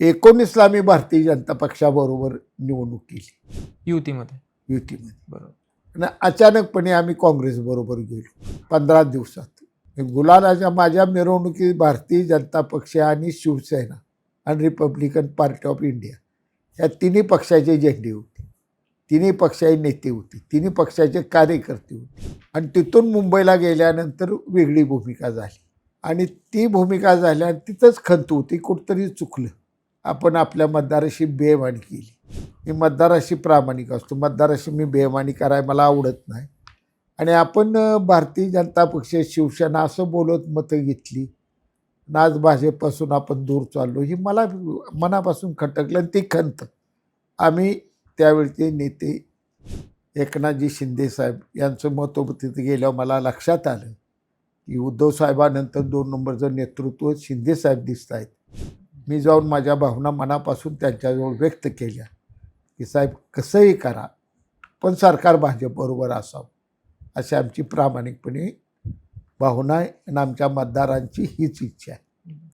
एकोणीसला आम्ही भारतीय जनता पक्षाबरोबर निवडणूक केली. युतीमध्ये. युतीमध्ये. बरोबर. आणि अचानकपणे आम्ही काँग्रेसबरोबर गेलो. पंधरा दिवसात. गुलालाच्या माझ्या मिरवणुकीत भारतीय जनता पक्ष आणि शिवसेना आणि रिपब्लिकन पार्टी ऑफ इंडिया या तिन्ही पक्षाचे झेंडे होते. तिन्ही पक्षाचे नेते होते. तिन्ही पक्षाचे कार्यकर्ते होते. आणि तिथून मुंबईला गेल्यानंतर वेगळी भूमिका झाली. आणि ती भूमिका झाल्या तिथंच खंत होती. कुठंतरी चुकलं. आपण आपल्या मतदाराशी बेमानी केली. मी मतदाराशी प्रामाणिक असतो. मतदाराशी मी बेमानी कराय मला आवडत नाही. आणि आपण भारतीय जनता पक्ष शिवसेना असं बोलत मतं घेतली. नाच भाजपपासून आपण दूर चाललो. ही मला मनापासून खटकलं आणि ती खंत. आम्ही त्यावेळचे नेते एकनाथजी शिंदे साहेब यांचं मत तिथे गेल्यावर मला लक्षात आलं की उद्धव साहेबानंतर दोन नंबरचं नेतृत्व शिंदे साहेब दिसत आहेत मी जाऊन माझ्या भावना मनापासून त्यांच्याजवळ व्यक्त केल्या की साहेब कसंही करा पण सरकार भाजपबरोबर असावं अशी आमची प्रामाणिकपणे भावना आणि आमच्या मतदारांची हीच इच्छा आहे.